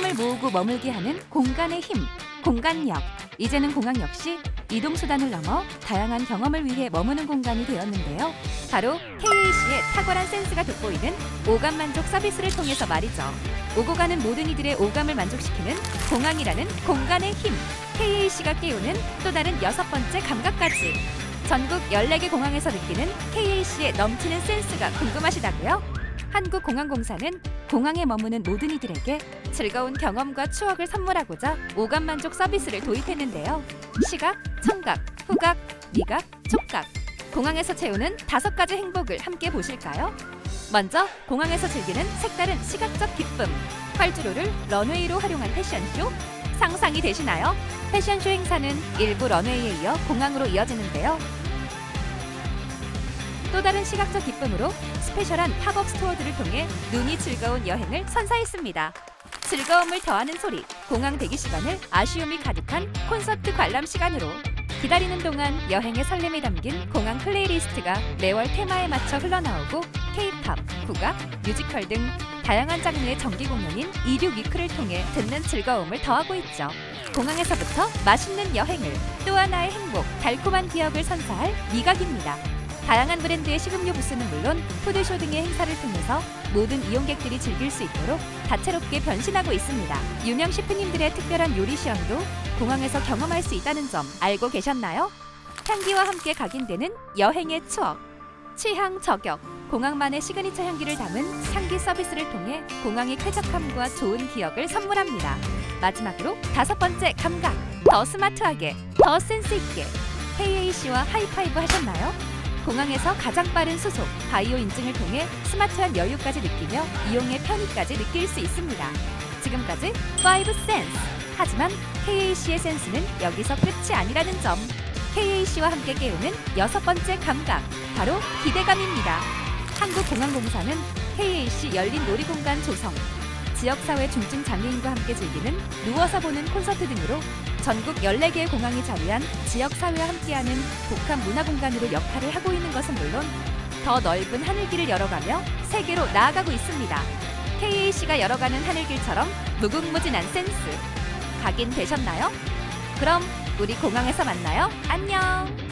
사람을 모으고 머물게 하는 공간의 힘, 공간력. 이제는 공항 역시 이동 수단을 넘어 다양한 경험을 위해 머무는 공간이 되었는데요. 바로 KAC의 탁월한 센스가 돋보이는 오감 만족 서비스를 통해서 말이죠. 오고 가는 모든 이들의 오감을 만족시키는 공항이라는 공간의 힘. KAC가 깨우는 또 다른 여섯 번째 감각까지. 전국 14개 공항에서 느끼는 KAC의 넘치는 센스가 궁금하시다고요? 한국공항공사는 공항에 머무는 모든 이들에게 즐거운 경험과 추억을 선물하고자 오감 만족 서비스를 도입했는데요. 시각, 청각, 후각, 미각, 촉각. 공항에서 채우는 다섯 가지 행복을 함께 보실까요? 먼저 공항에서 즐기는 색다른 시각적 기쁨. 활주로를 런웨이로 활용한 패션쇼. 상상이 되시나요? 패션쇼 행사는 일부 런웨이에 이어 공항으로 이어지는데요. 또 다른 시각적 기쁨으로 스페셜한 팝업 스토어들을 통해 눈이 즐거운 여행을 선사했습니다. 즐거움을 더하는 소리, 공항 대기 시간을 아쉬움이 가득한 콘서트 관람 시간으로 기다리는 동안 여행의 설렘이 담긴 공항 플레이리스트가 매월 테마에 맞춰 흘러나오고 K-팝, 국악, 뮤지컬 등 다양한 장르의 정기 공연인 이륙 위크를 통해 듣는 즐거움을 더하고 있죠. 공항에서부터 맛있는 여행을 또 하나의 행복, 달콤한 기억을 선사할 미각입니다. 다양한 브랜드의 식음료 부스는 물론 푸드쇼 등의 행사를 통해서 모든 이용객들이 즐길 수 있도록 다채롭게 변신하고 있습니다. 유명 셰프님들의 특별한 요리 시연도 공항에서 경험할 수 있다는 점 알고 계셨나요? 향기와 함께 각인되는 여행의 추억. 취향 저격. 공항만의 시그니처 향기를 담은 향기 서비스를 통해 공항의 쾌적함과 좋은 기억을 선물합니다. 마지막으로 다섯 번째 감각. 더 스마트하게, 더 센스 있게. KAC와 하이파이브 하셨나요? 공항에서 가장 빠른 수속, 바이오 인증을 통해 스마트한 여유까지 느끼며 이용의 편의까지 느낄 수 있습니다. 지금까지 5 센스. 하지만 KAC의 센스는 여기서 끝이 아니라는 점. KAC와 함께 깨우는 여섯 번째 감각, 바로 기대감입니다. 한국공항공사는 KAC 열린 놀이공간 조성, 지역사회 중증 장애인과 함께 즐기는 누워서 보는 콘서트 등으로 전국 14개의 공항이 자리한 지역사회와 함께하는 복합 문화공간으로 역할을 하고 있는 것은 물론 더 넓은 하늘길을 열어가며 세계로 나아가고 있습니다. KAC가 열어가는 하늘길처럼 무궁무진한 센스 각인 되셨나요? 그럼 우리 공항에서 만나요. 안녕!